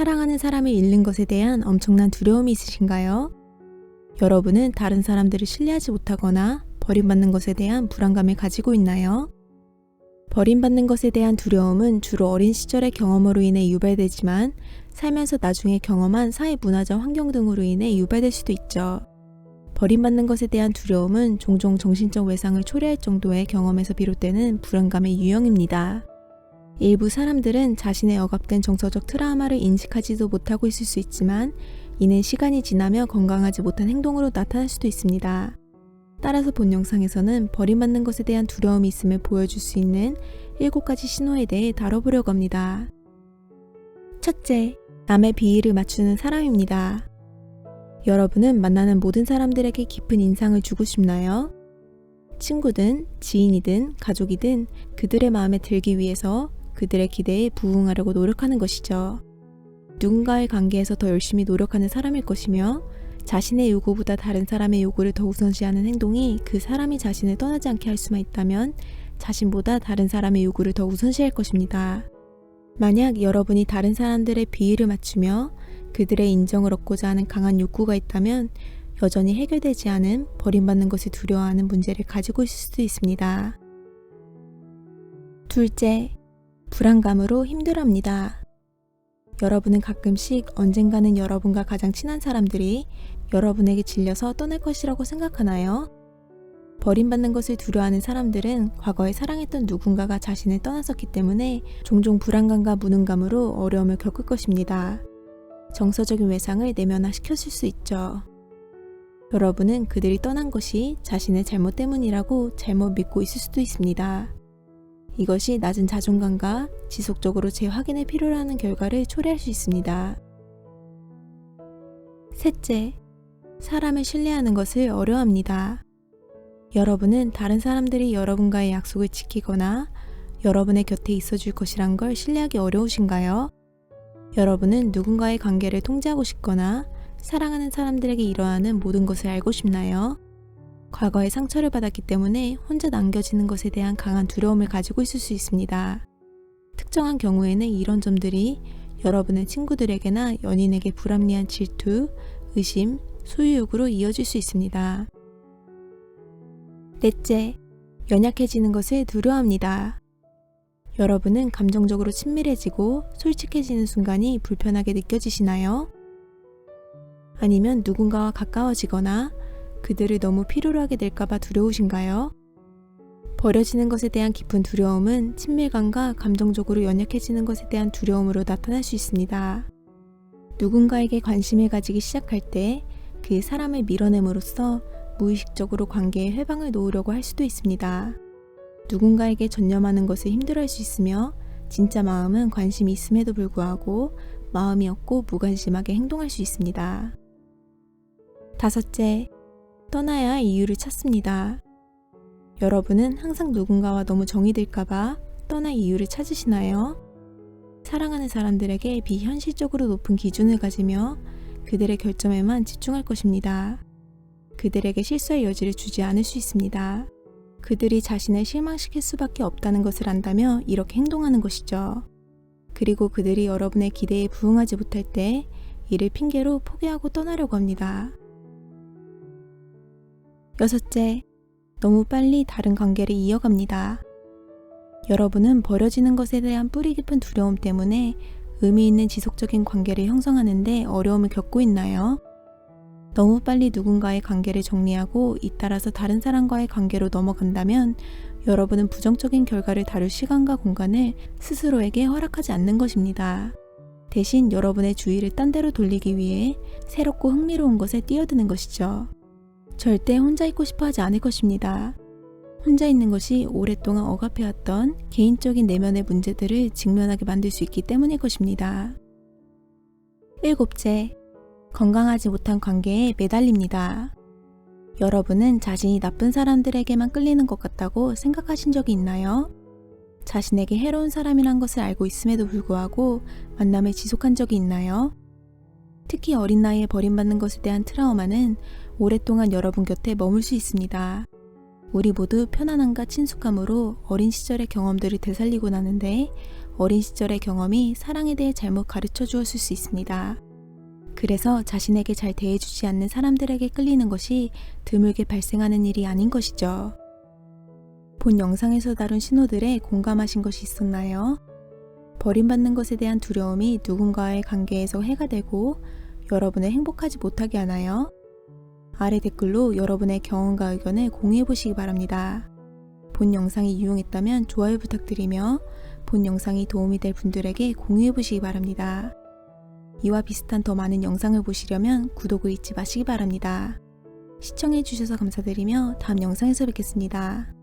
사랑하는 사람을 잃는 것에 대한 엄청난 두려움이 있으신가요? 여러분은 다른 사람들을 신뢰하지 못하거나 버림받는 것에 대한 불안감을 가지고 있나요? 버림받는 것에 대한 두려움은 주로 어린 시절의 경험으로 인해 유발되지만 살면서 나중에 경험한 사회 문화적 환경 등으로 인해 유발될 수도 있죠. 버림받는 것에 대한 두려움은 종종 정신적 외상을 초래할 정도의 경험에서 비롯되는 불안감의 유형입니다. 일부 사람들은 자신의 억압된 정서적 트라우마를 인식하지도 못하고 있을 수 있지만 이는 시간이 지나며 건강하지 못한 행동으로 나타날 수도 있습니다. 따라서 본 영상에서는 버림받는 것에 대한 두려움이 있음을 보여줄 수 있는 7가지 신호에 대해 다뤄보려고 합니다. 첫째, 남의 비위를 맞추는 사람입니다. 여러분은 만나는 모든 사람들에게 깊은 인상을 주고 싶나요? 친구든 지인이든 가족이든 그들의 마음에 들기 위해서 그들의 기대에 부응하려고 노력하는 것이죠. 누군가의 관계에서 더 열심히 노력하는 사람일 것이며 자신의 요구보다 다른 사람의 요구를 더 우선시하는 행동이 그 사람이 자신을 떠나지 않게 할 수만 있다면 자신보다 다른 사람의 요구를 더 우선시할 것입니다. 만약 여러분이 다른 사람들의 비위를 맞추며 그들의 인정을 얻고자 하는 강한 욕구가 있다면 여전히 해결되지 않은 버림받는 것을 두려워하는 문제를 가지고 있을 수도 있습니다. 둘째, 불안감으로 힘들어합니다. 여러분은 가끔씩 언젠가는 여러분과 가장 친한 사람들이 여러분에게 질려서 떠날 것이라고 생각하나요? 버림받는 것을 두려워하는 사람들은 과거에 사랑했던 누군가가 자신을 떠났었기 때문에 종종 불안감과 무능감으로 어려움을 겪을 것입니다. 정서적인 외상을 내면화시켰을 수 있죠. 여러분은 그들이 떠난 것이 자신의 잘못 때문이라고 잘못 믿고 있을 수도 있습니다. 이것이 낮은 자존감과 지속적으로 재확인을 필요로 하는 결과를 초래할 수 있습니다. 셋째, 사람을 신뢰하는 것을 어려워합니다. 여러분은 다른 사람들이 여러분과의 약속을 지키거나 여러분의 곁에 있어줄 것이란 걸 신뢰하기 어려우신가요? 여러분은 누군가의 관계를 통제하고 싶거나 사랑하는 사람들에게 일어나는 모든 것을 알고 싶나요? 과거에 상처를 받았기 때문에 혼자 남겨지는 것에 대한 강한 두려움을 가지고 있을 수 있습니다. 특정한 경우에는 이런 점들이 여러분의 친구들에게나 연인에게 불합리한 질투, 의심, 소유욕으로 이어질 수 있습니다. 넷째, 연약해지는 것을 두려워합니다. 여러분은 감정적으로 친밀해지고 솔직해지는 순간이 불편하게 느껴지시나요? 아니면 누군가와 가까워지거나 그들을 너무 필요로 하게 될까봐 두려우신가요? 버려지는 것에 대한 깊은 두려움은 친밀감과 감정적으로 연약해지는 것에 대한 두려움으로 나타날 수 있습니다. 누군가에게 관심을 가지기 시작할 때 그 사람을 밀어냄으로써 무의식적으로 관계에 회방을 놓으려고 할 수도 있습니다. 누군가에게 전념하는 것을 힘들어할 수 있으며 진짜 마음은 관심이 있음에도 불구하고 마음이 없고 무관심하게 행동할 수 있습니다. 다섯째, 떠나야 할 이유를 찾습니다. 여러분은 항상 누군가와 너무 정이 들까봐 떠날 이유를 찾으시나요? 사랑하는 사람들에게 비현실적으로 높은 기준을 가지며 그들의 결점에만 집중할 것입니다. 그들에게 실수할 여지를 주지 않을 수 있습니다. 그들이 자신을 실망시킬 수밖에 없다는 것을 안다며 이렇게 행동하는 것이죠. 그리고 그들이 여러분의 기대에 부응하지 못할 때 이를 핑계로 포기하고 떠나려고 합니다. 여섯째, 너무 빨리 다른 관계를 이어갑니다. 여러분은 버려지는 것에 대한 뿌리 깊은 두려움 때문에 의미 있는 지속적인 관계를 형성하는데 어려움을 겪고 있나요? 너무 빨리 누군가의 관계를 정리하고 잇따라서 다른 사람과의 관계로 넘어간다면 여러분은 부정적인 결과를 다룰 시간과 공간을 스스로에게 허락하지 않는 것입니다. 대신 여러분의 주의를 딴 데로 돌리기 위해 새롭고 흥미로운 것에 뛰어드는 것이죠. 절대 혼자 있고 싶어 하지 않을 것입니다. 혼자 있는 것이 오랫동안 억압해왔던 개인적인 내면의 문제들을 직면하게 만들 수 있기 때문일 것입니다. 일곱째, 건강하지 못한 관계에 매달립니다. 여러분은 자신이 나쁜 사람들에게만 끌리는 것 같다고 생각하신 적이 있나요? 자신에게 해로운 사람이란 것을 알고 있음에도 불구하고 만남을 지속한 적이 있나요? 특히 어린 나이에 버림받는 것에 대한 트라우마는 오랫동안 여러분 곁에 머물 수 있습니다. 우리 모두 편안함과 친숙함으로 어린 시절의 경험들을 되살리고 나는데 어린 시절의 경험이 사랑에 대해 잘못 가르쳐 주었을 수 있습니다. 그래서 자신에게 잘 대해주지 않는 사람들에게 끌리는 것이 드물게 발생하는 일이 아닌 것이죠. 본 영상에서 다룬 신호들에 공감하신 것이 있었나요? 버림받는 것에 대한 두려움이 누군가의 관계에서 해가 되고 여러분을 행복하지 못하게 하나요? 아래 댓글로 여러분의 경험과 의견을 공유해 보시기 바랍니다. 본 영상이 유용했다면 좋아요 부탁드리며 본 영상이 도움이 될 분들에게 공유해 보시기 바랍니다. 이와 비슷한 더 많은 영상을 보시려면 구독을 잊지 마시기 바랍니다. 시청해 주셔서 감사드리며 다음 영상에서 뵙겠습니다.